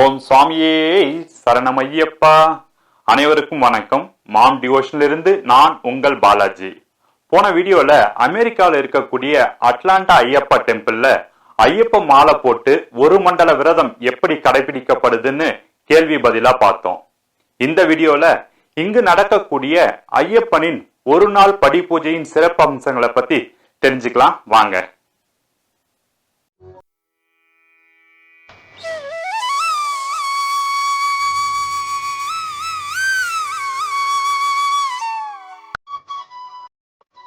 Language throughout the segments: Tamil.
ஓம் சுவாமியே சரணமையப்பா. அனைவருக்கும் வணக்கம். மாம் டிவோஷனிலிருந்து நான் உங்கள் பாலாஜி. போன வீடியோல அமெரிக்காவில் இருக்கக்கூடிய அட்லாண்டா ஐயப்பா டெம்பிள்ல ஐயப்ப மாலை போட்டு ஒரு மண்டல விரதம் எப்படி கடைபிடிக்கப்படுதுன்னு கேள்வி பதிலா பார்த்தோம். இந்த வீடியோல இங்கு நடக்கக்கூடிய ஐயப்பனின் ஒரு நாள் படி பூஜையின் சிறப்பு அம்சங்களை பத்தி தெரிஞ்சுக்கலாம். வாங்க.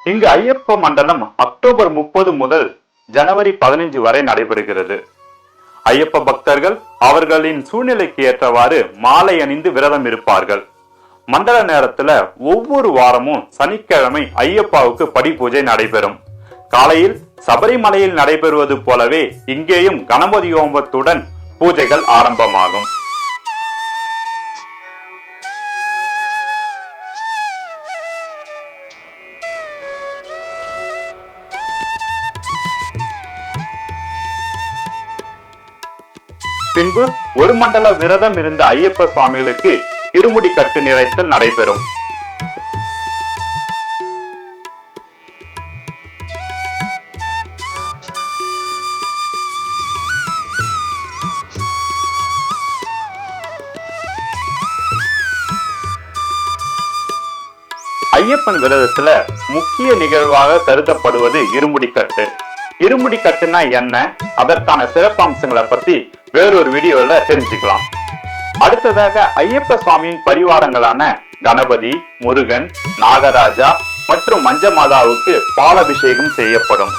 இங்கு ஐயப்ப மண்டலம் அக்டோபர் முப்பது முதல் ஜனவரி பதினைஞ்சு வரை நடைபெறுகிறது. ஐயப்ப பக்தர்கள் அவர்களின் சூழ்நிலைக்கு ஏற்றவாறு மாலை அணிந்து விரதம் இருப்பார்கள். மண்டல நேரத்துல ஒவ்வொரு வாரமும் சனிக்கிழமை ஐயப்பாவுக்கு படி பூஜை நடைபெறும். காலையில் சபரிமலையில் நடைபெறுவது போலவே இங்கேயும் கணபதி ஹோமத்துடன் பூஜைகள் ஆரம்பமாகும். முன்பு ஒரு மண்டல விரதம் இருந்த ஐயப்ப சுவாமிகளுக்கு இருமுடி கட்டு நிறைத்தல் நடைபெறும். ஐயப்பன் விரதத்துல முக்கிய நிகழ்வாக கருதப்படுவது இருமுடி கட்டு. இருமுடி கட்டுனா என்ன? அதற்கான சிறப்பம்சங்களை பத்தி வேறொரு வீடியோல தெரிஞ்சுக்கலாம். அடுத்ததாக ஐயப்ப சுவாமியின் பரிவாரங்களான கணபதி முருகன் நாகராஜா மற்றும் மஞ்ச மாதாவுக்கு பாலபிஷேகம் செய்யப்படும்.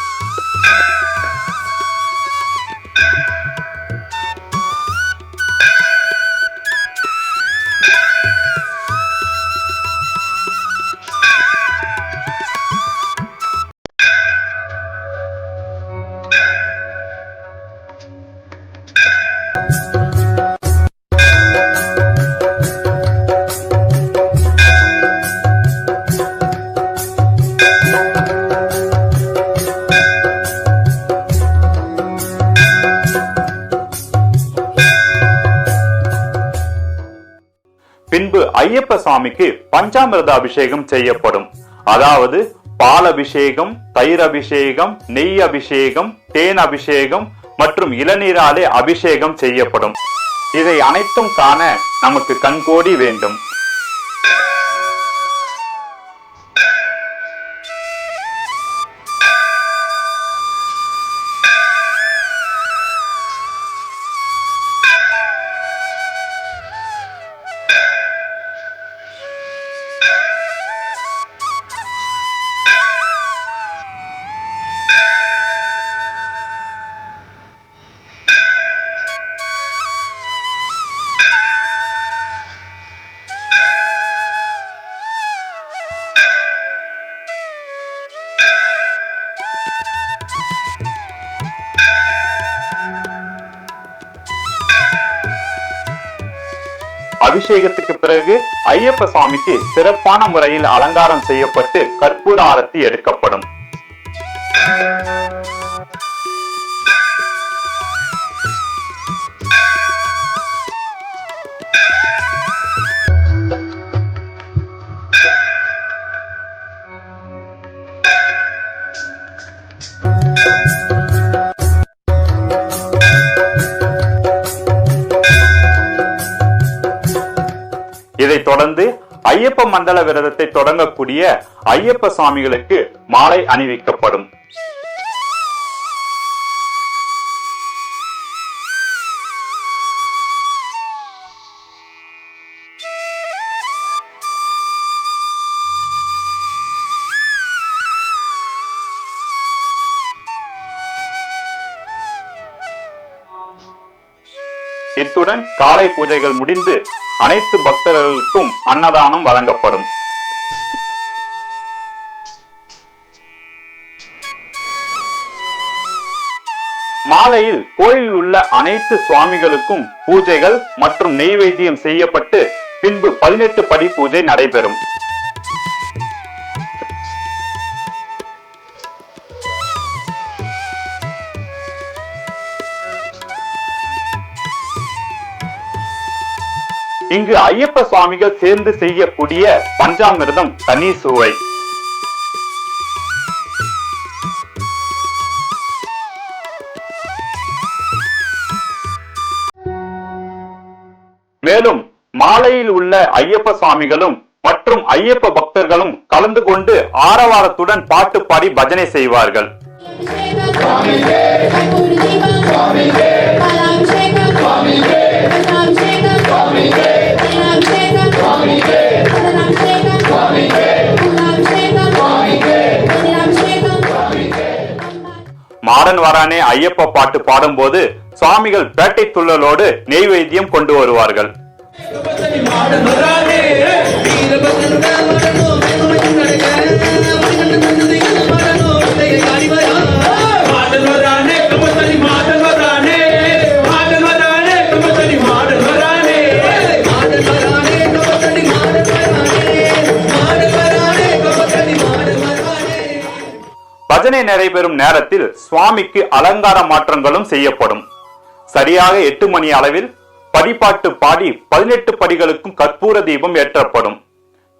ஐயப்ப சுவாமிக்கு பஞ்சாமிரத அபிஷேகம் செய்யப்படும். அதாவது பால் அபிஷேகம் தயிர் அபிஷேகம் நெய் அபிஷேகம் தேன் அபிஷேகம் மற்றும் இளநீராலே அபிஷேகம் செய்யப்படும். இதை அனைத்தும் காண நமக்கு கண்கோடி வேண்டும். அபிஷேகத்துக்கு பிறகு ஐயப்ப சுவாமிக்கு சிறப்பான முறையில் அலங்காரம் செய்யப்பட்டு கற்பூர ஆரத்தி எடுக்கப்படும். தொடர்ந்து ஐயப்ப மண்டல விரதத்தை தொடங்கக்கூடிய ஐயப்ப சுவாமிகளுக்கு மாலை அணிவிக்கப்படும். இத்துடன் காலை பூஜைகள் முடிந்து அனைத்து பக்தர்களுக்கும் அன்னதானம் வழங்கப்படும். மாலையில் கோயிலில் உள்ள அனைத்து சுவாமிகளுக்கும் பூஜைகள் மற்றும் நெய்வேத்தியம் செய்யப்பட்டு பின்பு பதினெட்டு படி பூஜை நடைபெறும். இங்கு ஐயப்ப சுவாமிகள் சேர்ந்து செய்யக்கூடிய பஞ்சாமிர்தம் தனி சுவை மேலும் மாலையில் உள்ள ஐயப்ப சுவாமிகளும் மற்றும் ஐயப்ப பக்தர்களும் கலந்து கொண்டு ஆரவாரத்துடன் பாட்டு பாடி பஜனை செய்வார்கள் மாடன் வரானே ஐயப்ப பாட்டு பாடும்போது சுவாமிகள் பேட்டை துள்ளலோடு நெய்வேத்தியம் கொண்டு வருவார்கள். பஜனை நடைபெறும் நேரத்தில் சுவாமிக்கு அலங்கார மாற்றங்களும் செய்யப்படும். சரியாக எட்டு மணி அளவில் படிப்பாட்டு பாடி பதினெட்டு படிகளுக்கும் கற்பூர தீபம் ஏற்றப்படும்.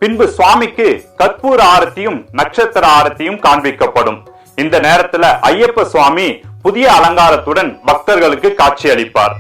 பின்பு சுவாமிக்கு கற்பூர ஆரத்தியும் நட்சத்திர ஆரத்தியும் காண்பிக்கப்படும். இந்த நேரத்துல ஐயப்ப சுவாமி புதிய அலங்காரத்துடன் பக்தர்களுக்கு காட்சி காட்சியளிப்பார்.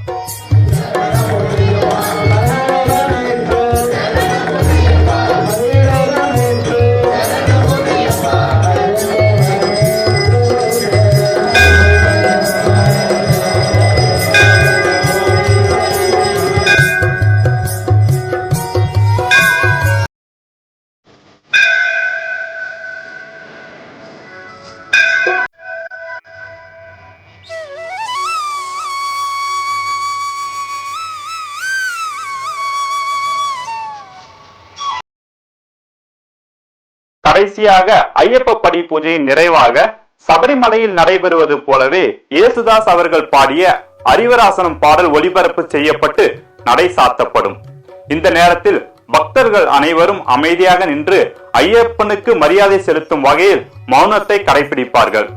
கடைசியாக ஐயப்ப படி பூஜையின் நிறைவாக சபரிமலையில் நடைபெறுவது போலவே இயேசுதாஸ் அவர்கள் பாடிய அறிவராசனம் பாடல் ஒளிபரப்பு செய்யப்பட்டு நடை சாத்தப்படும். இந்த நேரத்தில் பக்தர்கள் அனைவரும் அமைதியாக நின்று ஐயப்பனுக்கு மரியாதை செலுத்தும் வகையில் மௌனத்தை கடைபிடிப்பார்கள்.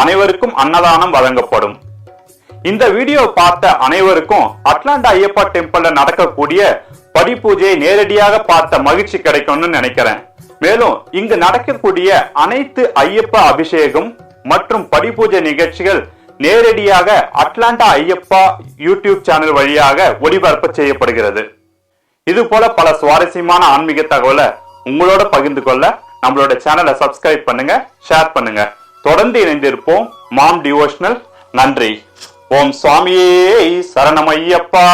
அனைவருக்கும் அன்னதானம் வழங்கப்படும். இந்த வீடியோ பார்த்த அனைவருக்கும் அட்லாண்டா ஐயப்பா டெம்பிள்ல நடக்கக்கூடிய படி பூஜையை நேரடியாக பார்த்த மகிழ்ச்சி கிடைக்கும்னு நினைக்கிறேன். மேலும் இங்கு நடக்கக்கூடிய அனைத்து ஐயப்ப அபிஷேகம் மற்றும் படி பூஜை நிகழ்ச்சிகள் நேரடியாக அட்லாண்டா ஐயப்பா யூடியூப் சேனல் வழியாக ஒளிபரப்பு செய்யப்படுகிறது. இது போல பல சுவாரஸ்யமான ஆன்மீக தகவலை உங்களோட பகிர்ந்து கொள்ள நம்மளோட சேனலை சப்ஸ்கிரைப் பண்ணுங்க ஷேர் பண்ணுங்க. தொடர்ந்து இணைந்திருப்போம் மாம் டிவோஷனல். நன்றி. ஓம் சுவாமியே சரணம் ஐயப்பா.